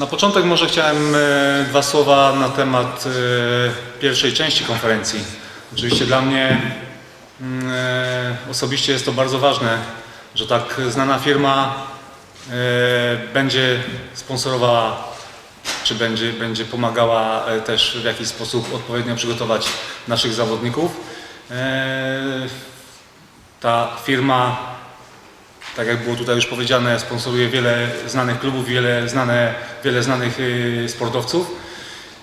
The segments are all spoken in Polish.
Na początek może chciałem e, dwa słowa na temat e, pierwszej części konferencji. Oczywiście dla mnie mm, e, osobiście jest to bardzo ważne, że tak znana firma będzie sponsorowała, czy będzie, będzie pomagała też w jakiś sposób odpowiednio przygotować naszych zawodników. Ta firma tak jak było tutaj już powiedziane, sponsoruje wiele znanych klubów, wiele, znane, wiele znanych y, sportowców.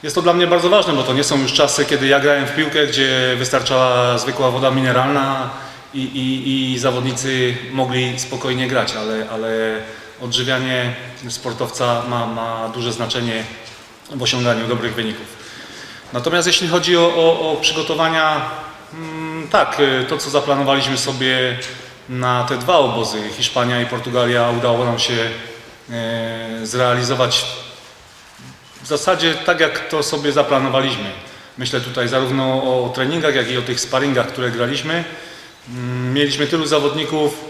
Jest to dla mnie bardzo ważne, bo to nie są już czasy, kiedy ja grałem w piłkę, gdzie wystarczała zwykła woda mineralna i, i, i zawodnicy mogli spokojnie grać, ale, ale odżywianie sportowca ma, ma duże znaczenie w osiąganiu dobrych wyników. Natomiast jeśli chodzi o, o, o przygotowania, mm, tak, y, to co zaplanowaliśmy sobie na te dwa obozy, Hiszpania i Portugalia, udało nam się e, zrealizować w zasadzie tak, jak to sobie zaplanowaliśmy. Myślę tutaj zarówno o treningach, jak i o tych sparingach, które graliśmy. Mm, Mieliśmy tylu zawodników,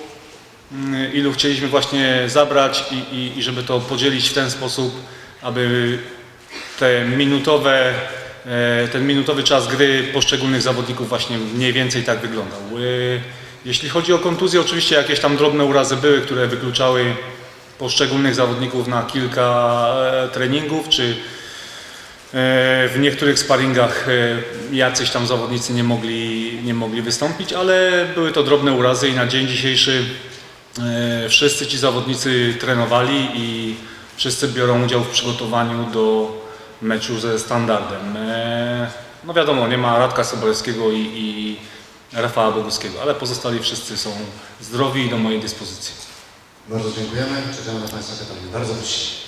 mm, ilu chcieliśmy właśnie zabrać i, i, i żeby to podzielić w ten sposób, aby te minutowe, e, ten minutowy czas gry poszczególnych zawodników właśnie mniej więcej tak wyglądał. Jeśli chodzi o kontuzje, oczywiście jakieś tam drobne urazy były, które wykluczały poszczególnych zawodników na kilka e, treningów, czy e, w niektórych sparingach e, jacyś tam zawodnicy nie mogli, nie mogli wystąpić, ale były to drobne urazy i na dzień dzisiejszy wszyscy ci zawodnicy trenowali i wszyscy biorą udział w przygotowaniu do meczu ze standardem. No wiadomo, nie ma Radka Sobolewskiego i, i Rafała Boguskiego, ale pozostali wszyscy są zdrowi i do mojej dyspozycji. Bardzo dziękujemy. Czekamy na Państwa pytania. Bardzo prosimy.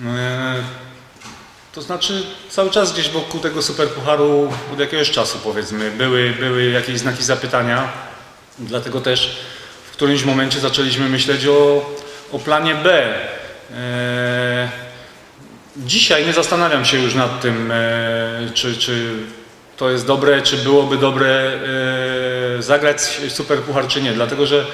Czy to znaczy cały czas gdzieś wokół tego superpucharu od jakiegoś czasu powiedzmy były, były jakieś znaki zapytania, dlatego też w którymś momencie zaczęliśmy myśleć o, o planie B. E, Dzisiaj nie zastanawiam się już nad tym, e, czy, czy to jest dobre, czy byłoby dobre e, zagrać superpuchar czy nie, dlatego że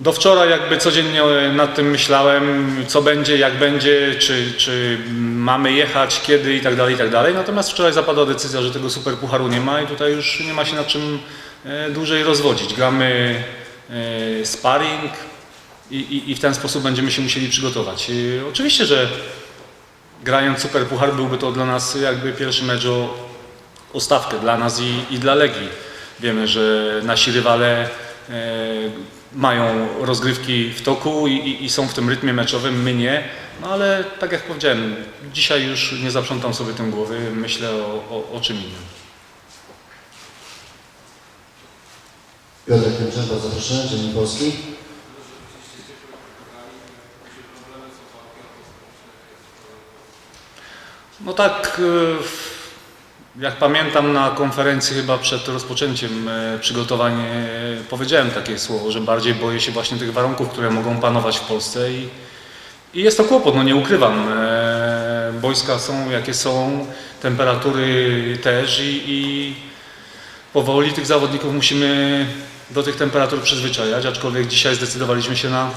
do wczoraj jakby codziennie nad tym myślałem, co będzie, jak będzie, czy, czy mamy jechać, kiedy i tak dalej, i tak dalej. Natomiast wczoraj zapadła decyzja, że tego superpucharu nie ma i tutaj już nie ma się nad czym e, dłużej rozwodzić. Gramy e, sparring i, i, i w ten sposób będziemy się musieli przygotować. E, Oczywiście, że grając superpuchar byłby to dla nas jakby pierwszy mecz o, o stawkę, dla nas i, i dla Legii. Wiemy, że nasi rywale mają rozgrywki w toku i, i, i są w tym rytmie meczowym, my nie. No ale tak jak powiedziałem, dzisiaj już nie zaprzątam sobie tym głowy, myślę o, o, o czym innym. Piotr bardzo proszę. Dziennik Polski. No tak, e, jak pamiętam na konferencji chyba przed rozpoczęciem e, przygotowań e, powiedziałem takie słowo, że bardziej boję się właśnie tych warunków, które mogą panować w Polsce i, i jest to kłopot, no nie ukrywam. E, Boiska są jakie są, temperatury też i, i powoli tych zawodników musimy do tych temperatur przyzwyczajać, aczkolwiek dzisiaj zdecydowaliśmy się na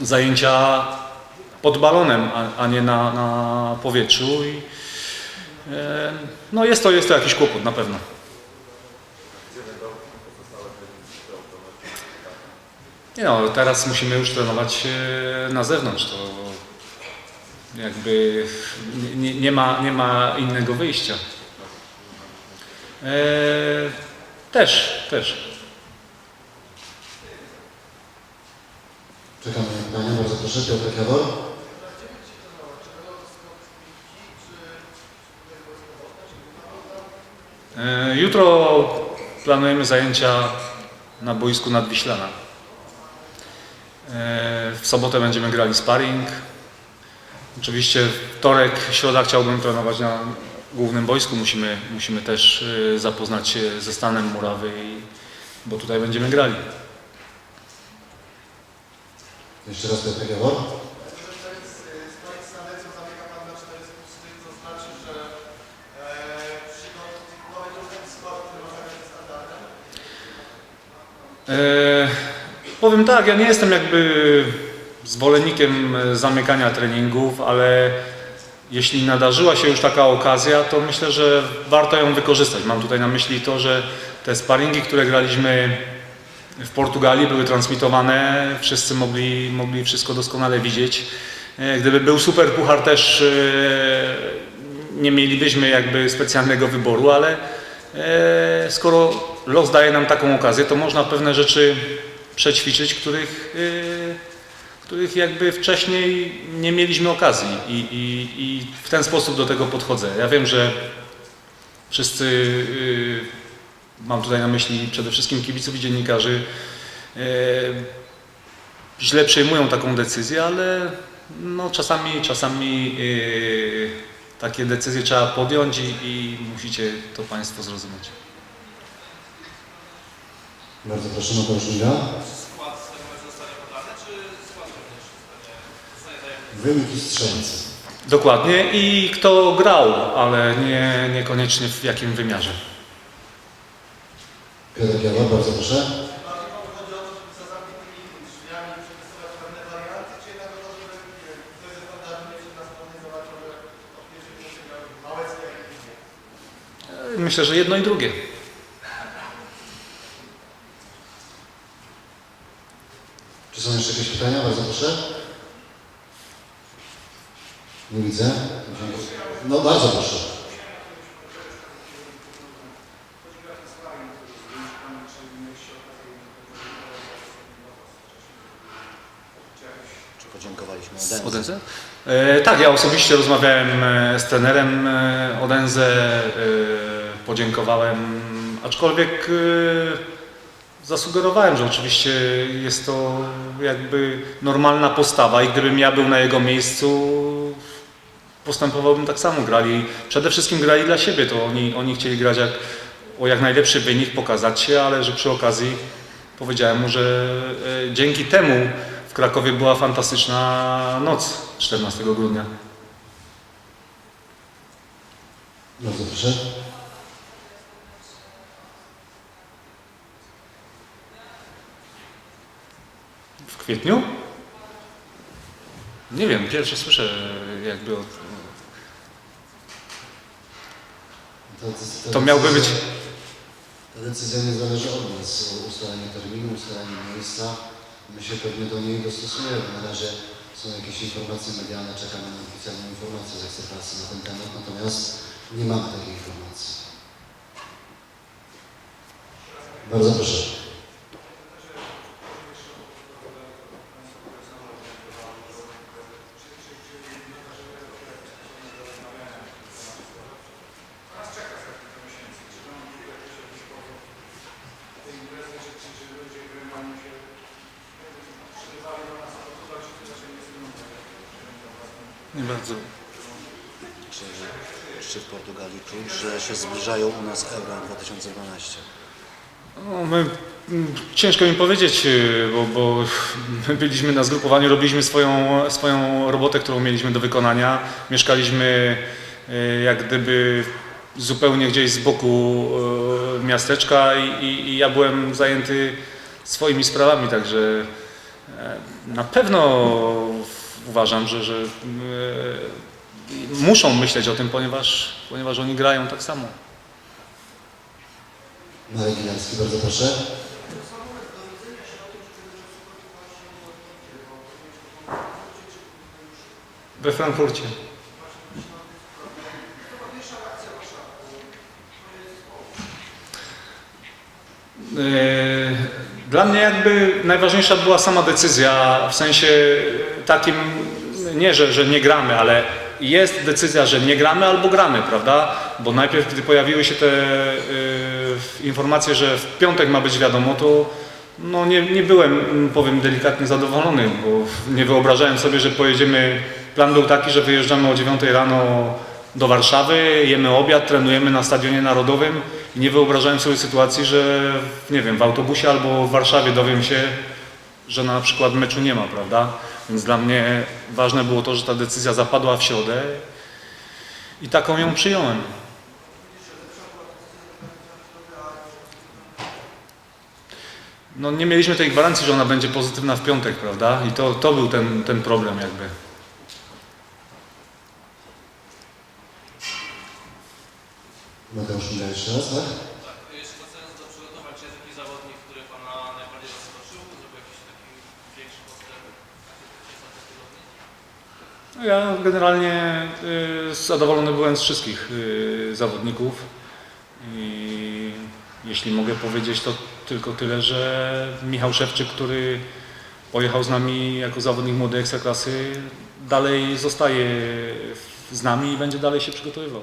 zajęcia pod balonem, a, a nie na, na powietrzu. I, no jest to, jest to jakiś kłopot na pewno. Nie no, teraz musimy już trenować e, na zewnątrz. To jakby nie- nie, ma, nie ma innego wyjścia. E, też, też. Czekamy na pytania. Bardzo proszę. Piotr Jawor. E, Jutro planujemy zajęcia na boisku Nadwiślana. E, W sobotę będziemy grali sparring. Oczywiście wtorek, środa chciałbym trenować na głównym boisku. Musimy, musimy też e, zapoznać się ze stanem murawy, bo tutaj będziemy grali. Jeszcze raz Piotr Jawor. Powiem tak, ja nie jestem jakby zwolennikiem e, zamykania treningów, ale jeśli nadarzyła się już taka okazja, to myślę, że warto ją wykorzystać. Mam tutaj na myśli to, że te sparingi, które graliśmy w Portugalii, były transmitowane, wszyscy mogli, mogli wszystko doskonale widzieć. E, Gdyby był super puchar też e, nie mielibyśmy jakby specjalnego wyboru, ale e, skoro los daje nam taką okazję, to można pewne rzeczy przećwiczyć, których, e, których jakby wcześniej nie mieliśmy okazji i, i, i w ten sposób do tego podchodzę. Ja wiem, że wszyscy, e, mam tutaj na myśli przede wszystkim kibiców i dziennikarzy, e, źle przejmują taką decyzję, ale no czasami, czasami e, takie decyzje trzeba podjąć i, i musicie to Państwo zrozumieć. Bardzo proszę Mateusz Liga. skład z tego meczu zostanie podany, czy skład również zostanie? Wyniki strzelcy. Dokładnie i kto grał, ale nie, niekoniecznie w jakim wymiarze. Piotr Jawor, bardzo proszę. Myślę, że jedno i drugie. Czy są jeszcze jakieś pytania? Bardzo proszę. Nie widzę. No bardzo proszę. Czy podziękowaliśmy Z Odense? Odense? E, tak, ja osobiście rozmawiałem e, z trenerem e, Odense, e, podziękowałem, aczkolwiek e, zasugerowałem, że oczywiście jest to jakby normalna postawa i gdybym ja był na jego miejscu, postępowałbym tak samo. Grali, przede wszystkim grali dla siebie, to oni, oni chcieli grać jak, o jak najlepszy wynik, pokazać się, ale że przy okazji powiedziałem mu, że e, dzięki temu w Krakowie była fantastyczna noc 14 grudnia. Bardzo proszę. Kwietniu? Nie wiem, pierwsze słyszę jakby o... Ta decyzja- To miałby być... Ta decyzja nie zależy od nas, ustalenie terminu, ustalenie miejsca. My się pewnie do niej dostosujemy. Na razie są jakieś informacje medialne, czekamy na oficjalną informację z Ekstraklasy na ten temat, natomiast nie mamy takiej informacji. Bardzo proszę. Nie bardzo. Czy, czy w Portugalii czuć, że się zbliżają u nas Euro 2012? No, my, mm, ciężko mi powiedzieć, y, bo, bo my byliśmy na zgrupowaniu, robiliśmy swoją, swoją robotę, którą mieliśmy do wykonania. Mieszkaliśmy y, jak gdyby zupełnie gdzieś z boku y, miasteczka i, i, ja byłem zajęty swoimi sprawami, także e, na pewno uważam, że, że y, muszą myśleć o tym, ponieważ, ponieważ oni grają tak samo. Marek Gilarski, bardzo proszę. We Frankfurcie. Yy, Dla mnie jakby najważniejsza była sama decyzja, w sensie takim, nie że, że nie gramy, ale jest decyzja, że nie gramy albo gramy, prawda? Bo najpierw, gdy pojawiły się te yy, informacje, że w piątek ma być wiadomo, to no nie, nie byłem, mm, powiem delikatnie, zadowolony, bo nie wyobrażałem sobie, że pojedziemy. Plan był taki, że wyjeżdżamy o 9 rano do Warszawy, jemy obiad, trenujemy na Stadionie Narodowym i nie wyobrażałem sobie sytuacji, że nie wiem, w autobusie albo w Warszawie dowiem się, że na przykład meczu nie ma, prawda? Więc dla mnie ważne było to, że ta decyzja zapadła w środę i taką ją przyjąłem. No nie mieliśmy tej gwarancji, że ona będzie pozytywna w piątek, prawda? I to, to był ten, ten problem jakby. Mateusz Mila jeszcze raz, tak? Tak, jeszcze wracając do przygotowań, czy jest jakiś zawodnik, który Pana najbardziej zaskoczył? Zrobił jakiś taki większy postęp? No Ja generalnie y, zadowolony byłem z wszystkich y, zawodników i jeśli mogę powiedzieć to tylko tyle, że Michał Szewczyk, który pojechał z nami jako zawodnik młodej ekstraklasy, dalej zostaje z nami i będzie dalej się przygotowywał.